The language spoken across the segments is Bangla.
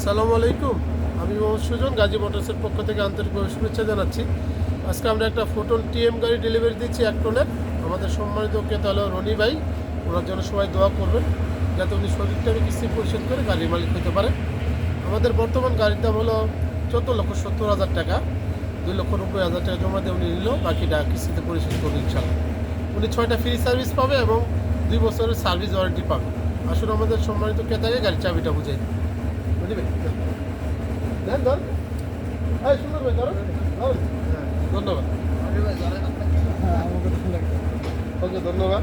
আসসালামু আলাইকুম। আমি মোহাম্মদ সুজন, গাজী মোটরসের পক্ষ থেকে আন্তরিকভাবে শুভেচ্ছা জানাচ্ছি। আজকে আমরা একটা ফোটন টিএম গাড়ি ডেলিভারি দিচ্ছি এক টনের আমাদের সম্মানিত ক্রেতা হলো রনি ভাই। ওনার জন্য সবাই দোয়া করবেন, যাতে উনি শরীরটাকে কিস্তি পরিশোধ করে গাড়ির মালিক হতে পারে। আমাদের বর্তমান গাড়ির দাম হলো চোদ্দ লক্ষ সত্তর হাজার টাকা। দুই লক্ষ নব্বই হাজার টাকা জমা দিয়ে উনি নিল বাকিটা কিস্তিতে পরিশোধ করবে ইনশাল্লাহ উনি ছয়টা ফ্রি সার্ভিস পাবে এবং দুই বছরের সার্ভিস ওয়ারেন্টি পাবে। আসুন আমাদের সম্মানিত ক্রেতাকে গাড়ির চাবিটা বুঝাই বুঝবে দেন এই সুন্দর ভাই ধরো। হ্যাঁ, ধন্যবাদ। ওকে ধন্যবাদ।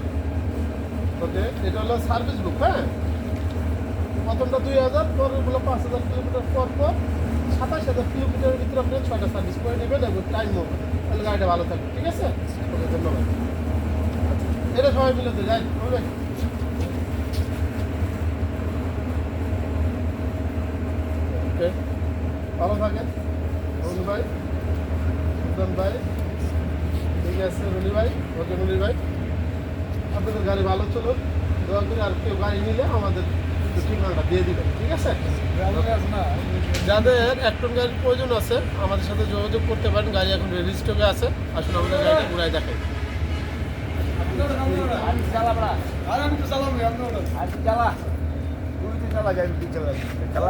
ওকে এটা হলো সার্ভিস বুক হ্যাঁ? প্রথমটা দুই হাজার পরেরগুলো পাঁচ হাজার কিলোমিটার। পর পর সাতাশ হাজার কিলোমিটারের ভিতরে আপনি ছয়টা সার্ভিস করে নেবেন টাইম মতো তাহলে গাড়িটা ভালো থাকবে ঠিক আছে? ওকে ধন্যবাদ। এটা সবাই মিলে তো যাই হবে ওকে ভালো থাকেন। রনি ভাই সুলতান ভাই ঠিক আছে রনি ভাই ওকে রনি ভাই। আপনাদের গাড়ি ভালো চলুন দয়া করে আর কেউ গাড়ি নিলে আমাদের ঠিকানাটা দিয়ে দিবেন ঠিক আছে? যাদের এক টন গাড়ির প্রয়োজন আছে আমাদের সাথে যোগাযোগ করতে পারেন গাড়ি এখন রেডি স্টকে আছে। আসুন আমাদের গাড়িটা ঘুরাই দেখাই আর আমি তো চালাবো আপনি ওটা আর চালা। পুরীতে চালা চালা। চালা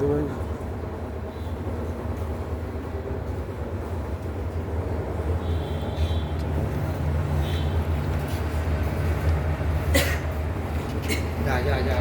নাম ওটা যা যা